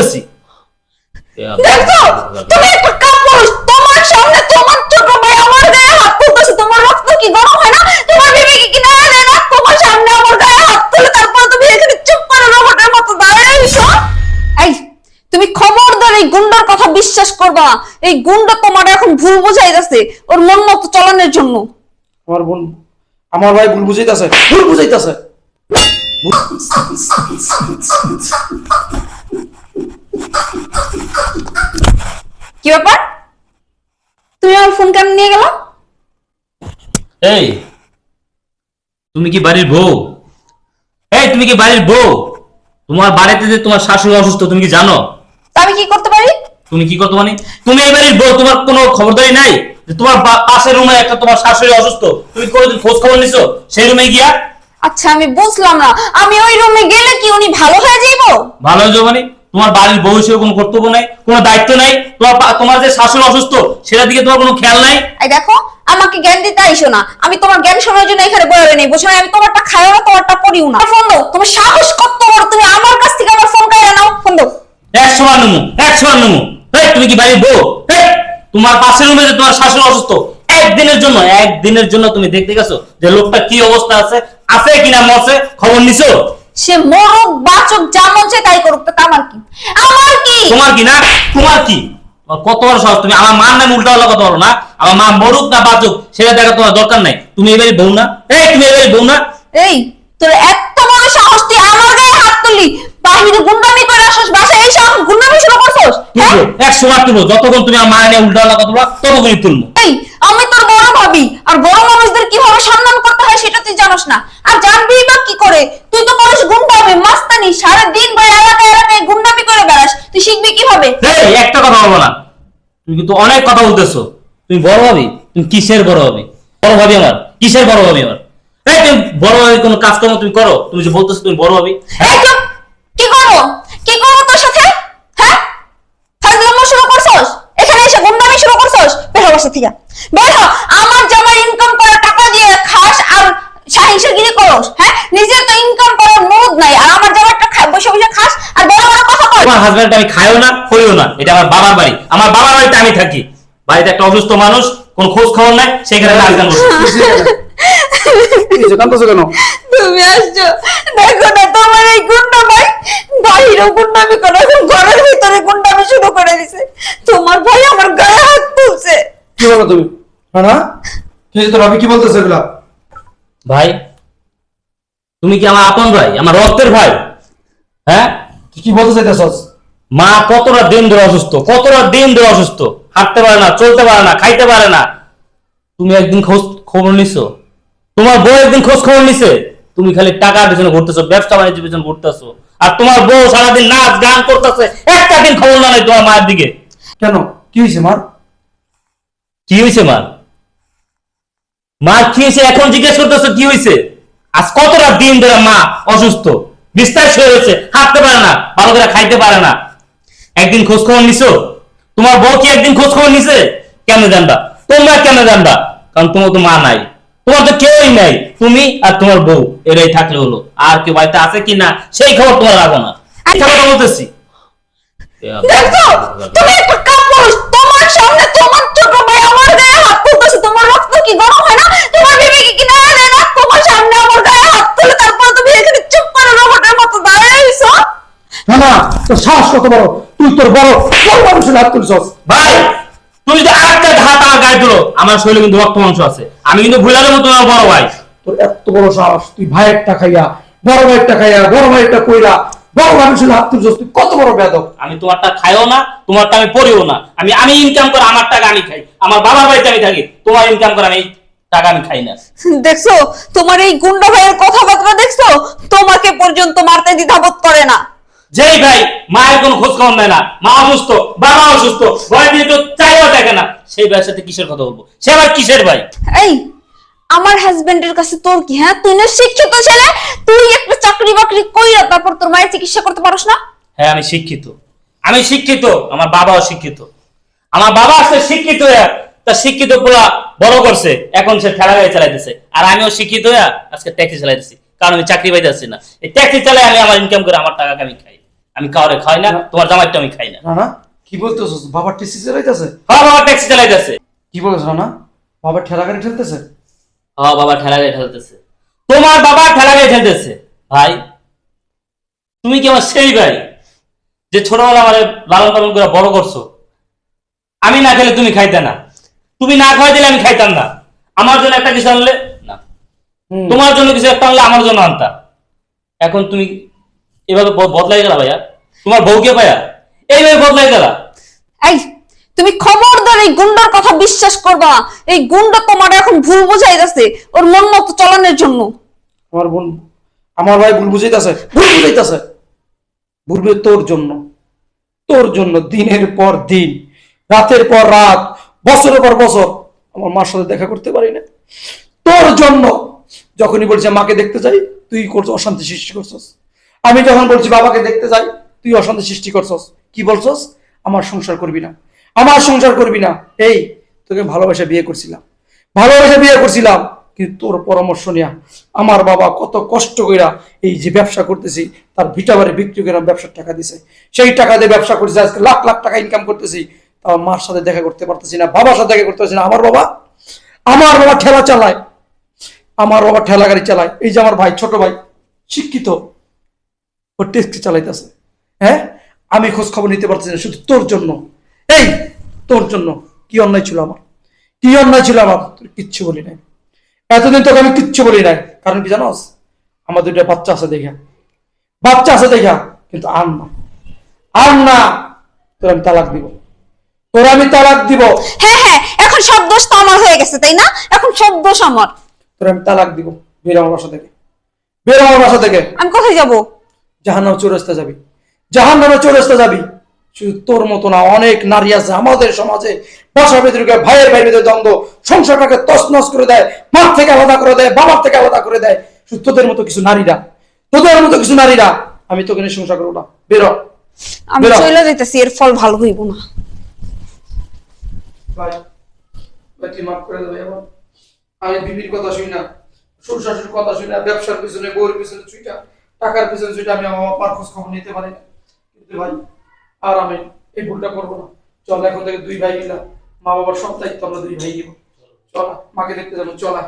বলতেছি দেখছ? তুমি একটা কাপুরুষ। তোমার সামনে তোমার ছোট ভাই আমার গায়ে হাত তুলতেছে। তোমার রক্ত কি গরম হয় না? তোমার বিবেকে কি না জানে না? তোমার সামনে আমার গায়ে হাত তুলে তারপর তুমি এখানে চুপ করে রোবটের মতো দাঁড়িয়ে রইছো? এই তুমি খবরদার এই গুন্ডার কথা বিশ্বাস করবা না। এই গুন্ডা তোমার এখন ভুল বুঝাইতেছে ওর মন মতো চলনের জন্য। আমার বোন আমার ভাই ভুল বুঝাইতেছে। ভুল বুঝাইতেছে। কি ব্যাপার? তুমি আমার ফোন কেন নিয়ে গেলা? এই তুমি কি বাড়ির বউ? এই তুমি কি বাড়ির বউ? তোমার বাড়িতে যে তোমার শাশুড়ি অসুস্থ তুমি কি জানো? আমি কি করতে পারি? তুমি কি করতে মানে তুমি এই বাড়ির বউ তোমার কোনো খবরদারি নাই? যে তোমার পাশের রুমে একটা তোমার শাশুড়ি অসুস্থ তুমি কোনোদিন খোঁজ খবর নিছো? সেই রুমে গিয়া? আচ্ছা আমি বুঝলাম না। আমি ওই রুমে গেলে কি উনি ভালো হয়ে যাইবো? ভালো হয়েছে মানে? তোমার বাড়ির বউ হিসেবে কোনো কর্তব্য নাই কোনো দায়িত্ব নাই তোমার তোমার যে শাশুড়ি অসুস্থ সেটা দিকে তোমার কোনো খেয়াল নাই? এই দেখো আমাকে জ্ঞান দিতে আইসো না। আমি তোমার জ্ঞান শোনার জন্য এখানে বয়ে নেই। বুঝছ না? আমি তোমারটা খাইও না তোমারটা পড়িও না। ফোন দাও তোমার সাহস কত বড় তুমি আমার কাছ থেকে আমার ফোন কাইরা নাও। ফোন দাও। একশো বার নমু একশো বার নমু। এই তুমি কি বাড়ির বউ? এই তোমার পাশের রুমে যে তোমার শাশুড়ি অসুস্থ একদিনের জন্য একদিনের জন্য তুমি দেখতে গেছো যে লোকটা কি অবস্থা আছে আছে কিনা মরছে খবর নিছো? সে মরুক বাচক যা মন চায় তাই করুক তো আমার কি? আমার কি? তোমার কি না? তোমার কি? কত বড় সাহস? তুমি আমার মার নামে উল্টা কথা বলো না। আমার মা মরুক না বাঁচুক সেটা দেখা তোমার দরকার নাই। তুমি এবারে বউ না? এই তুমি এবারে বউ না? এই তোর এত বড় সাহস তুই আমার গায়ে হাত তুললি। বাহিরে গুন্ডামি করে আসছ বাসায় এই সাহস গুন্ডামি শুরু করছস? হ্যাঁ? তুলবো একশো তুলবো। যতক্ষণ তুমি আমার নিয়ে উল্টা কথা বলো ততক্ষণই তুলবো। এই আমি তোর বড় ভাবি। আর বড় মানুষদের কীভাবে সম্মান করতে হয় সেটা তুই জানোস না। আর জানবি বা কি করে? তুই করিস গুন্ডামি মাস্তানি সারা দিন ভরে এলাকায় এলাকায় গুন্ডামি করে বেড়াস। তুই শিখবি কীভাবে? এই একটা কথা বলব না। তুমি কিন্তু অনেক কথা বলতেছো। তুমি বড় ভাবি তুমি কিসের বড় ভাবি? বড় ভাবি আমার কিসের বড় ভাবি আমার? এই তুমি বড় ভাবি কোনো কাজকর্ম তুমি করো? তুমি যে বলতেছো তুমি বড় এই চুপ! কি করব? কি করব তোর সাথে? হ্যাঁ? ফাজলামো শুরু করছস? এখানে এসে গুন্ডামি শুরু করছস? বের হ বাসা থেকে। বের হ আমার জামাই ইনকাম করা টাকা দিয়ে খাস আর সাহিংসাগিরি করস হ্যাঁ নিজের তো ইনকাম করার মুড নাই আর আমার জামাইটা খা- বসে বসে খাস আর বড় তোমার হাজব্যান্ড আমি খাইও না করিও না। এটা আমার বাবার বাড়ি। আমার বাবার বাড়িতে আমি থাকি। বাড়িতে একটা অসুস্থ মানুষ কোন খোঁজ খবর নাই সেখানে নাচ গান বসে কান্দছো কেন? তুমি আসছো। দেখো না তোমার এই গুন্ডা ভাই বাহিরেও গুন্ডামি করে ঘরের ভিতরে গুন্ডামি শুরু করে দিছে। তোমার ভাই আমার গায়ে হাত তুলছে। কি বলো তুমি? হ্যাঁ না কি হয়েছে তোর কি বলতেছে এগুলা? ভাই তুমি কি আমার আপন ভাই? আমার রক্তের ভাই? হ্যাঁ? কি বলতে চাইতেছস? মা কতটা দিন ধরে অসুস্থ? কতটা দিন ধরে অসুস্থ? হাঁটতে পারে না চলতে পারে না খাইতে পারে না। তুমি একদিন খোঁজ খবর নিছো? তোমার বউ একদিন খোঁজ খবর নিছে? তুমি খালি টাকার পিছনে ঘুরতেছো ব্যবসা বাণিজ্যের পিছনে ঘুরতেছো। আর তোমার বউ সারাদিন নাচ গান করতেছে একটা দিন খবর না নাই তোমার মায়ের দিকে। কেন? কি হয়েছে মার কি হয়েছে মার মা কি হয়েছে? এখন জিজ্ঞেস করতেছো কি হয়েছে? আজ কতটা দিন ধরে মা অসুস্থ? বিস্তার হয়েছে হাঁটতে পারে না, ভালো করে খাইতে পারে না। একদিন খোঁজ খবর নিছো? তোমার বউ কি একদিন খোঁজ খবর নিছে? কেন জানবা? তোমরা কেন জানবা? কারণ তোমার তো মা নাই। তোমার তো কেউই নাই, তুমি আর তোমার বউ, এরাই থাকলে হলো। আর কেউ বাড়িতে আছে কি না, সেই খবর তোমার রাখো না। বলতেছি। তুমি একটা কাপুরুষ, তোমার সামনে তোমার ছোট ভাই আমার গায়ে হাত তুলতেছে তোমার রক্ত কি গরম হয় না তোমার বিবেকে কি না জানে না তোমার সামনে আমার গায়ে হাত তুলে তারপর তুমি এখানে চুপ করে রোবটের মতো দাঁড়িয়ে রইছো না না তোর সাহস কত বড়? তুই তোর বড় বড় মানুষের হাত তুলছস। ভাই তুমি যদি আরেকটা আমার গায়ে দিলো আমার শরীরে কিন্তু রক্ত মাংস আছে। আমি কিন্তু ভুলে যাব তোমার বড় ভাই। তোর এত বড় সাহস তুই ভাইয়েরটা খাইয়া বড় ভাইয়েরটা খাইয়া বড় ভাইয়েরটা কইরা বড় মানুষের হাত তুলছস তুই কত বড় বেদক আমি তোমারটা খাইও না তোমারটা আমি পড়িও না। আমি আমি ইনকাম করে আমার টাকা আমি খাই। আমার বাবার বাড়িতে আমি থাকি তোমার ইনকাম করে আমি টাকা আমি খাই না। দেখছ তোমার এই গুন্ডা ভাইয়ের কথাবার্তা দেখছ? তোমাকে পর্যন্ত মারতে দ্বিধাবোধ করে না। যেই ভাই মায়ের কোনো খোঁজ খবর নেয় না মা অসুস্থ বাবা অসুস্থ ভয় দিয়ে তো চাইও দেখে না। সেই ভাইয়ের সাথে কিসের কথা বলব? সে আবার কিসের ভাই? এই আমার হাজবেন্ডের কাছে তোর কি হ্যাঁ? তুই না শিক্ষিত ছেলে তুই একটা চাকরি বাকরি কইরা তারপর তোর মায়ের চিকিৎসা করতে পারোস না? হ্যাঁ আমি শিক্ষিত। আমি শিক্ষিত আমার বাবাও শিক্ষিত। আমার বাবা আসলে শিক্ষিত হয়ে তা শিক্ষিত পুরা বড় করছে এখন সে ঠেলা গাড়ি চালাইতেছে। আর আমিও শিক্ষিত হয়ে আজকে ট্যাক্সি চালাইতেছি কারণ আমি চাকরি পাইতেছি না। এই ট্যাক্সি চালাই আমি আমার ইনকাম করে আমার টাকা আমি খাই। আমি কাউরে খাই না তোমার জামাইটা আমি খাই না। রানা কি বলতেছস বাবা টিসি চালাইতেছে? হ্যাঁ বাবা ট্যাক্সি চালাইতেছে। কি বলছ রানা বাবা ঠেলা গাড়ি ঠেলতেছে? হ্যাঁ বাবা ঠেলা গাড়ি ঠেলতেছে। তোমার বাবা ঠেলা গাড়ি ঠেলতেছে। ভাই তুমি কি আমার সেই ভাই যে ছোটবেলা আমার লালন পালন করে বড় করছ? আমি না খেলে তুমি খাইতে না। তুমি না খাওয়াই দিলে আমি খাইতাম না। আমার জন্য একটা কিছু আনলে না। তোমার জন্য কিছু একটা আনলে আমার জন্য আনতা। এখন তুমি এভাবে বদলাই গেলা ভাইয়া? তোমার বউকে ভাইয়া এইভাবে বদলাই গেলা? এই তুমি খবরদার এই গুন্ডার কথা বিশ্বাস করবা না। এই গুন্ডা তোমার এখন ভুল বুঝাইতেছে ওর মন মতো চলানোর জন্য। আমার বোন আমার ভাই ভুল বুঝাইতেছে ভুল বুঝাইতেছে। ভুল বুঝে তোর জন্য। তোর জন্য দিনের পর দিন রাতের পর রাত বছরের পর বছর। আমার মার সাথে দেখা করতে পারি না। তোর জন্য যখনই বলছি মাকে দেখতে চাই তুই করছ অশান্তি সৃষ্টি করছস। আমি যখন বলছি, বাবাকে দেখতে যাই, তুই অশান্তি সৃষ্টি করছস। কি বলছস? আমার সংসার করবি না। আমার সংসার করবি না। এই, তোকে ভালোবাসা বিয়ে করছিলাম। ভালোবাসা বিয়ে করছিলাম। কিন্তু তোর পরামর্শ নেয়া আমার বাবা কত কষ্ট কইরা এই যে ব্যবসা করতেছি, তার ভিটা বাড়ি বিক্রি করে ব্যবসার টাকা দিছে। সেই টাকা দিয়ে ব্যবসা করতেছি, আজকে লাখ লাখ টাকা ইনকাম করতেছি। তাও মার সাথে দেখা করতে পারতেছি না, বাবার সাথে দেখা করতে পারছি না। আমার বাবা আমার বাবা ঠেলা চালায়। আমার বাবা ঠেলা গাড়ি চালায়। এই যে আমার ভাই, ছোট ভাই, শিক্ষিত। ও টেস্ট চালাইতেছে। হ্যাঁ? আমি খোঁজ খবর নিতে পারতেছি না শুধু তোর জন্য। এই তোর জন্য। কি অন্যায় ছিল আমার? কি অন্যায় ছিল আমার? তোর কিচ্ছু বলি নাই। এতদিন তোকে আমি কিচ্ছু বলি নাই। কারণ কি জানোস? আমার দুইটা বাচ্চা আছে দেখা। বাচ্চা আছে দেখা কিন্তু আর না। আর না তোর আমি তালাক দিব। তোর আমি তালাক দিব। হ্যাঁ হ্যাঁ এখন সব দোষ তো আমার হয়ে গেছে তাই না? এখন সব দোষ আমার। তোর আমি তালাক দিব। বের আমার বাসা থেকে। বের আমার বাসা থেকে। আমি কোথায় যাব? জাহান নামে চৌরাস্তা যাবি। জাহান নামে চৌরাস্তা যাবি। শুধু তোর মতো না অনেক নারী আছে আমাদের সমাজে। বাসা ভেতরে ভাইয়ের ভাইয়ের ভিতরে দ্বন্দ্ব সংসারটাকে তছনছ করে দেয় মার থেকে আলাদা করে দেয় বাবার থেকে আলাদা করে দেয়। শুধু তোদের মতো কিছু নারীরা তোদের মতো কিছু নারীরা আমি তোকে নিয়ে সংসার করব না। বেরো। আমি চলে যাইতেছি এর ফল ভালো হইব না। ভাই ভাই মাফ করে দেবে এবার আমি বিবির কথা শুনি না শ্বশুর শাশুর কথা শুনি না ব্যবসার পিছনে বউর পিছনে ছুইটা। টাকার পিছনে যেটা আমি আমার খোঁজ খবর নিতে পারি না, কিন্তু ভাই, আর আমি এই ভুলটা করব না। চল, এখন থেকে দুই ভাই মিলা মা বাবার সব দায়িত্ব আমরা দুই ভাই দিব চলা, মাকে দেখতে যাব, চলা।